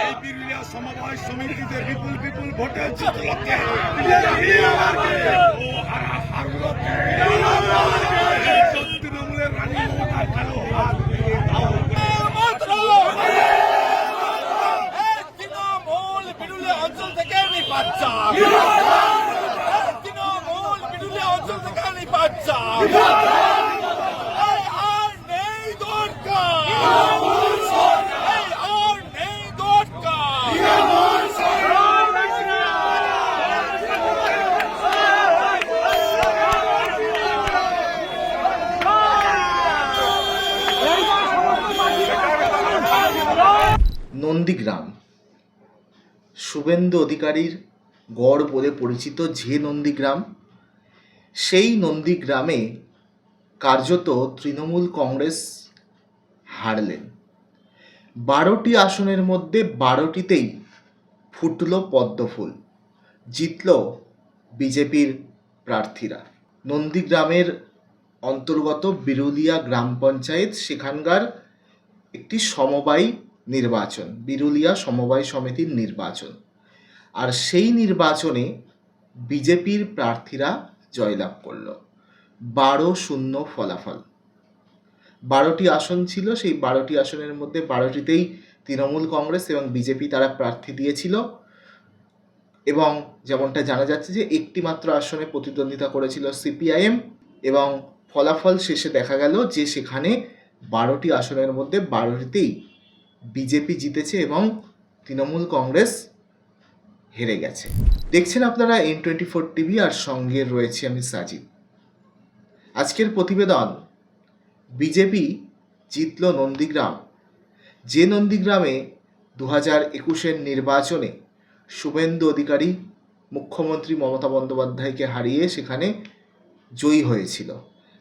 এই বিরুলিয়া সমবায় সমিতিতে বিপুল বিপুল ভোটে জিতলকে তৃণমূলের রানী মমতা কালো হাত অঞ্চল থেকে নির্বাচন তৃণমূল বিরুলিয়া অঞ্চল থেকে নির্বাচন। এই আর নেই দরকার এই আর নেই দরকার নন্দীগ্রাম। শুভেন্দু অধিকারীর গড় বলে পরিচিত যে নন্দীগ্রাম, সেই নন্দীগ্রামে কার্যত তৃণমূল কংগ্রেস হারলেন। বারোটি আসনের মধ্যে বারোটিতেই ফুটল পদ্মফুল জিতল বিজেপির প্রার্থীরা। নন্দীগ্রামের অন্তর্গত বিরুলিয়া গ্রাম পঞ্চায়েত, সেখানকার একটি সমবায় নির্বাচন, বিরুলিয়া সমবায় সমিতির নির্বাচন। আর সেই নির্বাচনে বিজেপির প্রার্থীরা জয়লাভ করল। বারো শূন্য ফলাফল। বারোটি আসন ছিল, সেই বারোটি আসনের মধ্যে বারোটিতেই তৃণমূল কংগ্রেস এবং বিজেপি তারা প্রার্থী দিয়েছিল। এবং যেমনটা জানা যাচ্ছে যে একটি মাত্র আসনে প্রতিদ্বন্দ্বিতা করেছিল সিপিআইএম এবং ফলাফল শেষে দেখা গেল যে সেখানে বারোটি আসনের মধ্যে বারোটিতেই বিজেপি জিতেছে এবং তৃণমূল কংগ্রেস হেরে গেছে। দেখছেন আপনারা এন টোয়েন্টি ফোর টিভি আর সঙ্গে রয়েছে আমি সাজিদ। আজকের প্রতিবেদন, বিজেপি জিতল নন্দীগ্রাম। যে নন্দীগ্রামে দু হাজার একুশের নির্বাচনে শুভেন্দু অধিকারী, মুখ্যমন্ত্রী মমতা বন্দ্যোপাধ্যায়কে হারিয়ে সেখানে জয়ী হয়েছিল।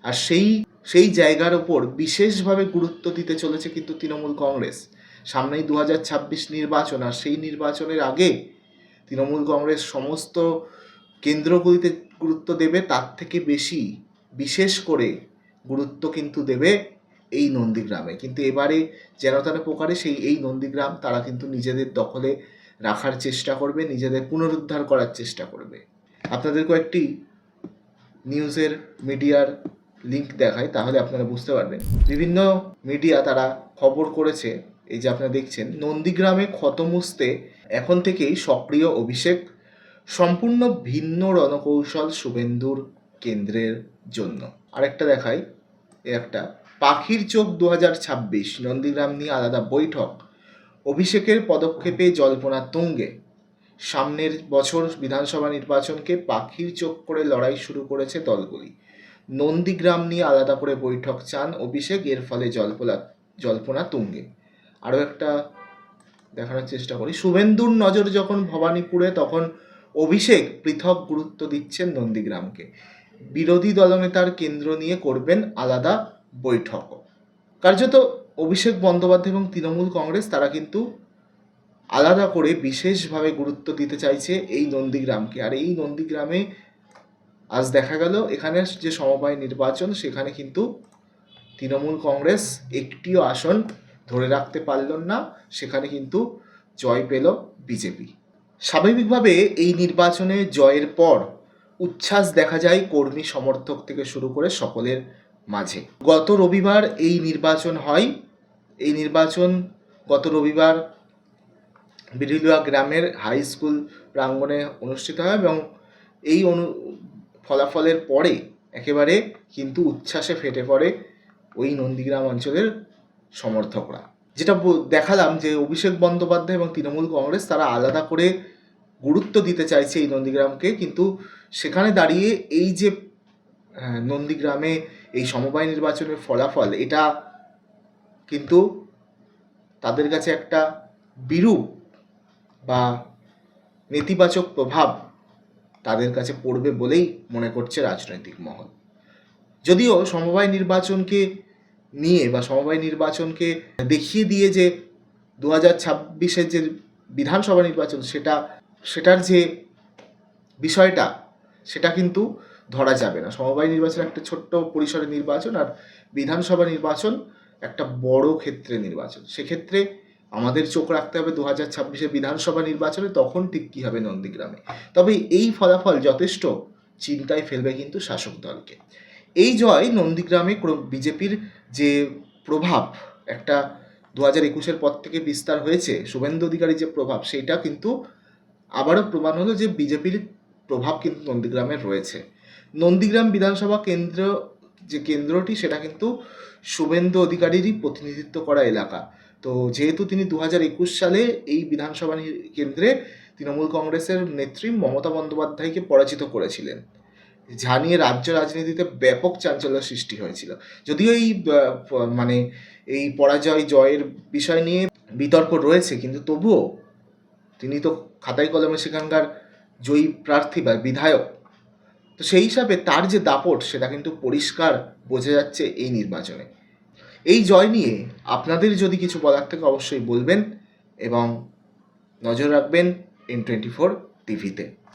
আর সেই সেই জায়গার ওপর বিশেষভাবে গুরুত্ব দিতে চলেছে কিন্তু তৃণমূল কংগ্রেস। সামনেই দু হাজার ছাব্বিশ নির্বাচন, আর সেই নির্বাচনের আগে তৃণমূল কংগ্রেস সমস্ত কেন্দ্রগুলিতে গুরুত্ব দেবে, তার থেকে বেশি বিশেষ করে গুরুত্ব কিন্তু দেবে এই নন্দীগ্রামে। কিন্তু এবারে যেন তেন প্রকারে সেই এই নন্দীগ্রাম তারা কিন্তু নিজেদের দখলে রাখার চেষ্টা করবে, নিজেদের পুনরুদ্ধার করার চেষ্টা করবে। আপনাদের কয়েকটি নিউজের মিডিয়ার লিংক দেখায় তাহলে আপনারা বুঝতে পারবেন। বিভিন্ন মিডিয়া তারা খবর করেছে এই যে আপনারা দেখছেন, নন্দীগ্রামে ক্ষত মুছতে এখন থেকেই সক্রিয় অভিষেক, সম্পূর্ণ ভিন্ন রণকৌশল শুভেন্দুর কেন্দ্রের জন্য। আরেকটা দেখাই একটা। পাখির চোখ দু হাজার ছাব্বিশ, নন্দীগ্রাম নিয়ে আলাদা বৈঠক। অভিষেকের পদক্ষেপে জল্পনা তুঙ্গে। সামনের বছর বিধানসভা নির্বাচনকে পাখির চোখ করে লড়াই শুরু করেছে দলগুলি। নন্দীগ্রাম নিয়ে আলাদা করে বৈঠক চান অভিষেক, এর ফলে জল্পনা জল্পনা তুঙ্গে। আরও একটা দেখানোর চেষ্টা করি। শুভেন্দুর নজর যখন ভবানীপুরে, তখন অভিষেক পৃথক গুরুত্ব দিচ্ছেন নন্দীগ্রামকে। বিরোধী দলনেতার কেন্দ্র নিয়ে করবেন আলাদা বৈঠক কার্যত অভিষেক বন্দ্যোপাধ্যায় এবং তৃণমূল কংগ্রেস, তারা কিন্তু আলাদা করে বিশেষভাবে গুরুত্ব দিতে চাইছে এই নন্দীগ্রামকে। আর এই নন্দীগ্রামে আজ দেখা গেল, এখানে যে সমবায় নির্বাচন, সেখানে কিন্তু তৃণমূল কংগ্রেস একটিও আসন ধরে রাখতে পারল না, সেখানে কিন্তু জয় পেল বিজেপি। স্বাভাবিকভাবে এই নির্বাচনে জয়ের পর উচ্ছ্বাস দেখা যায় কর্মী সমর্থক থেকে শুরু করে সকলের মাঝে। গত রবিবার এই নির্বাচন হয়। এই নির্বাচন গত রবিবার বিরুলিয়া গ্রামের হাই স্কুল প্রাঙ্গণে অনুষ্ঠিত হয় এবং এই অনু, ফলাফলের পরে একেবারে কিন্তু উচ্ছ্বাসে ফেটে পড়ে ওই নন্দীগ্রাম অঞ্চলের সমর্থকরা। যেটা দেখালাম যে অভিষেক বন্দ্যোপাধ্যায় এবং তৃণমূল কংগ্রেস তারা আলাদা করে গুরুত্ব দিতে চাইছে এই নন্দীগ্রামকে, কিন্তু সেখানে দাঁড়িয়ে এই যে নন্দীগ্রামে এই সমবায় নির্বাচনের ফলাফল, এটা কিন্তু তাদের কাছে একটা বিরূপ বা নেতিবাচক প্রভাব তাদের কাছে পড়বে বলেই মনে করছে রাজনৈতিক মহল। যদিও সমবায় নির্বাচনকে নিয়ে বা সমবায় নির্বাচনকে দেখিয়ে দিয়ে যে দু হাজার ছাব্বিশের যে বিধানসভা নির্বাচন, সেটা, সেটার যে বিষয়টা, সেটা কিন্তু ধরা যাবে না। সমবায় নির্বাচন একটা ছোট্ট পরিসরের নির্বাচন আর বিধানসভা নির্বাচন একটা বড় ক্ষেত্রে নির্বাচন। সেক্ষেত্রে আমাদের চোখ রাখতে হবে দু হাজার ছাব্বিশে বিধানসভা নির্বাচনে তখন ঠিক কী হবে নন্দীগ্রামে। তবে এই ফলাফল যথেষ্ট চিন্তায় ফেলবে কিন্তু শাসক দলকে। এই জয় নন্দীগ্রামে বিজেপির যে প্রভাব, একটা দু হাজার একুশের পর থেকে বিস্তার হয়েছে, শুভেন্দু অধিকারী যে প্রভাব, সেইটা কিন্তু আবারও প্রমাণ হলো যে বিজেপির প্রভাব কিন্তু নন্দীগ্রামে রয়েছে। নন্দীগ্রাম বিধানসভা কেন্দ্র, যে কেন্দ্রটি, সেটা কিন্তু শুভেন্দু অধিকারীরই প্রতিনিধিত্ব করা এলাকা। তো যেহেতু তিনি দু হাজার একুশ সালে এই বিধানসভা কেন্দ্রে তৃণমূল কংগ্রেসের নেত্রী মমতা বন্দ্যোপাধ্যায়কে পরাজিত করেছিলেন যা নিয়ে রাজ্য রাজনীতিতে ব্যাপক চাঞ্চল্য সৃষ্টি হয়েছিল। যদিও এই মানে এই পরাজয় জয়ের বিষয় নিয়ে বিতর্ক রয়েছে, কিন্তু তবুও তিনি তো খাতায় কলমে সেখানকার জয়ী প্রার্থী বা বিধায়ক। তো সেই হিসাবে তার যে দাপট, সেটা কিন্তু পরিষ্কার বোঝা যাচ্ছে এই নির্বাচনে। এই জয় নিয়ে আপনাদের যদি কিছু বলার থেকে, অবশ্যই বলবেন এবং নজর রাখবেন এন টোয়েন্টি ফোর টিভিতে